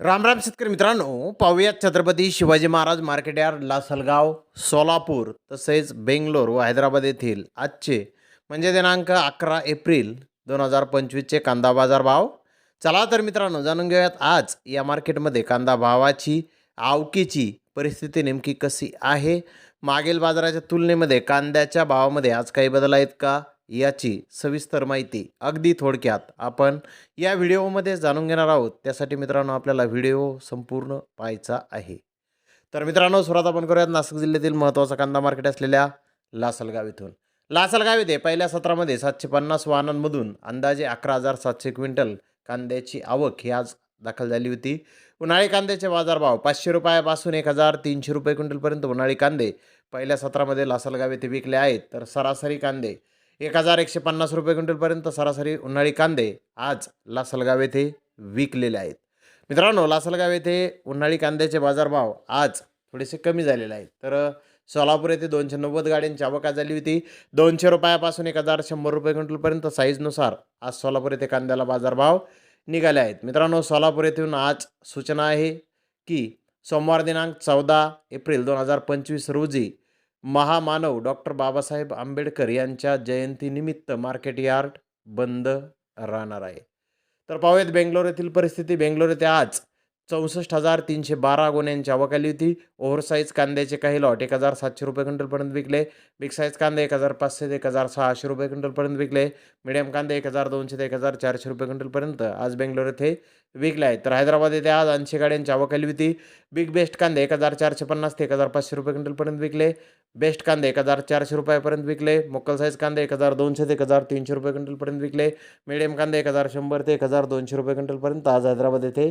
राम राम शेतकरी मित्रांनो पाहूयात छत्रपती शिवाजी महाराज मार्केट यार्ड लासलगाव सोलापूर तसेच बेंगलोर व हैदराबाद येथील आजचे म्हणजे दिनांक अकरा एप्रिल दोन हजार पंचवीसचे कांदा बाजार भाव. चला तर मित्रांनो जाणून घेऊयात आज या मार्केटमध्ये कांदा भावाची आवकीची परिस्थिती नेमकी कशी आहे? मागील बाजाराच्या तुलनेमध्ये कांद्याच्या भावामध्ये आज काही बदल आहेत का? याची सविस्तर माहिती अगदी थोडक्यात आपण या व्हिडिओमध्ये जाणून घेणार आहोत. त्यासाठी मित्रांनो आपल्याला व्हिडिओ संपूर्ण पाहायचा आहे. तर मित्रांनो सुरुवात आपण करूयात. नाशिक जिल्ह्यातील महत्त्वाचा कांदा मार्केट असलेल्या लासलगाव इथून. लासलगाव येथे पहिल्या सत्रामध्ये सातशे पन्नास वाहनांमधून अंदाजे अकरा हजार सातशे क्विंटल कांद्याची आवक ही आज दाखल झाली होती. उन्हाळी कांद्याचे बाजारभाव पाचशे रुपयापासून एक हजार तीनशे रुपये क्विंटलपर्यंत उन्हाळी कांदे पहिल्या सत्रामध्ये लासलगाव येथे विकले आहेत. तर सरासरी कांदे एक हजार एकशे पन्नास रुपये क्विंटलपर्यंत सरासरी उन्हाळी कांदे आज लासलगाव येथे विकलेले आहेत. मित्रांनो लासलगाव येथे उन्हाळी कांद्याचे बाजारभाव आज थोडेसे कमी झालेले आहेत. तर सोलापूर येथे दोनशे नव्वद गाड्यांची आवक झाली होती. दोनशे रुपयापासून एक हजार शंभर रुपये क्विंटलपर्यंत साईजनुसार आज सोलापूर येथे कांद्याला बाजारभाव निघाले आहेत. मित्रांनो सोलापूर येथून आज सूचना आहे की सोमवार दिनांक चौदा एप्रिल दोन हजार पंचवीस रोजी महामानव डॉक्टर बाबासाहेब आंबेडकर यांच्या जयंतीनिमित्त मार्केट यार्ड बंद राहणार आहे. तर पाहूयात बेंगलोर येथील परिस्थिती. बेंगलोर येथे आज चौसष्ट हजार तीनशे बारा गुन्ह्यांची आवक आली होती ओव्हरसाईज कांद्याचे काही लॉट एक हजार सातशे रुपये क्विंटलपर्यंत विकले बिग साईज कांदे एक हजार पाचशे ते एक हजार सहाशे रुपये क्विंटलपर्यंत विकले मिडियम कांदे एक हजार दोनशे ते एक हजार चारशे रुपये क्विंटलपर्यंत आज बेंगलोर येथे विकले आहेत तर हैदराबाद येथे आज ऐंशी गाड्यांची आवक आली होती बिग बेस्ट कांदे एक हजार चारशे पन्नास ते एक हजार पाचशे रुपये क्विंटलपर्यंत विकले बेस्ट कांदे एक हजार चारशे रुपयापर्यंत विकले मोकल साईज कांदे एक हजार दोनशे ते एक हजार तीनशे रुपये क्विंटलपर्यंत विकले मिडियम कांदे एक हजार शंभर ते एक हजार दोनशे रुपये क्विंटलपर्यंत आज हैदराबाद येथे